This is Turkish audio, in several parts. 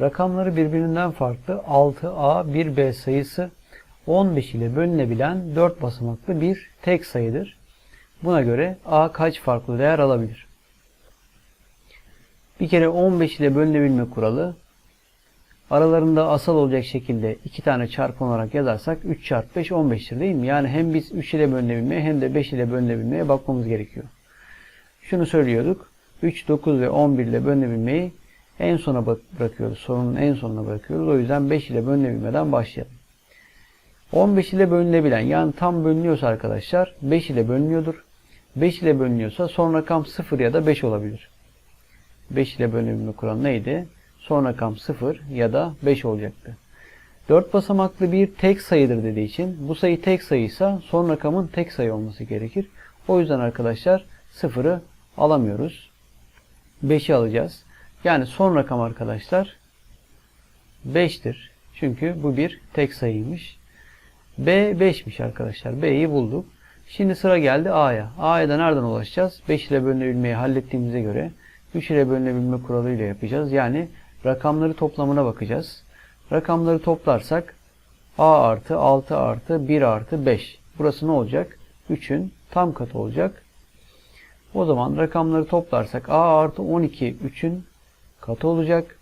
Rakamları birbirinden farklı 6A 1B sayısı 15 ile bölünebilen 4 basamaklı bir tek sayıdır. Buna göre A kaç farklı değer alabilir? Bir kere 15 ile bölünebilme kuralı aralarında asal olacak şekilde iki tane çarpı olarak yazarsak 3 çarpı 5 15'tir değil mi? Yani hem biz 3 ile bölünebilmeye hem de 5 ile bölünebilmeye bakmamız gerekiyor. Şunu söylüyorduk. 3, 9 ve 11 ile bölünebilmeyi en sona bırakıyoruz. Sorunun en sonuna bırakıyoruz. O yüzden 5 ile bölünebilmeden başlayalım. 15 ile bölünebilen yani tam bölünüyorsa arkadaşlar 5 ile bölünüyordur. 5 ile bölünüyorsa son rakam 0 ya da 5 olabilir. 5 ile bölünebilme kuralı neydi? Son rakam 0 ya da 5 olacaktı. 4 basamaklı bir tek sayıdır dediği için bu sayı tek sayıysa son rakamın tek sayı olması gerekir. O yüzden arkadaşlar 0'ı alamıyoruz. 5'i alacağız. Yani son rakam arkadaşlar 5'tir. Çünkü bu bir tek sayıymış. B 5'miş arkadaşlar. B'yi bulduk. Şimdi sıra geldi A'ya. A'ya da nereden ulaşacağız? 5 ile bölünebilmeyi hallettiğimize göre 3 ile bölünebilme kuralıyla yapacağız. Yani rakamları toplamına bakacağız. Rakamları toplarsak A artı 6 artı 1 artı 5. Burası ne olacak? 3'ün tam katı olacak. O zaman rakamları toplarsak A artı 12 3'ün katı olacak.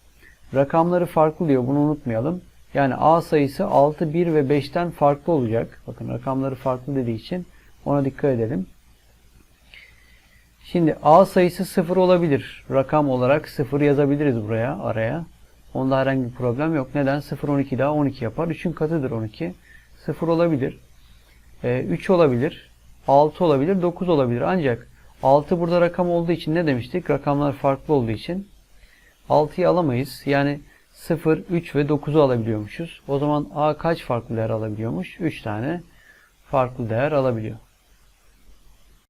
Rakamları farklı diyor bunu unutmayalım. Yani A sayısı 6, 1 ve 5'ten farklı olacak. Bakın rakamları farklı dediği için ona dikkat edelim. Şimdi A sayısı 0 olabilir. Rakam olarak 0 yazabiliriz buraya araya. Onda herhangi bir problem yok. Neden? 0 12 daha 12 yapar. 3'ün katıdır 12. 0 olabilir. 3 olabilir. 6 olabilir. 9 olabilir. Ancak 6 burada rakam olduğu için ne demiştik? Rakamlar farklı olduğu için 6'yı alamayız. Yani 0, 3 ve 9'u alabiliyormuşuz. O zaman A kaç farklı değer alabiliyormuş? 3 tane farklı değer alabiliyor.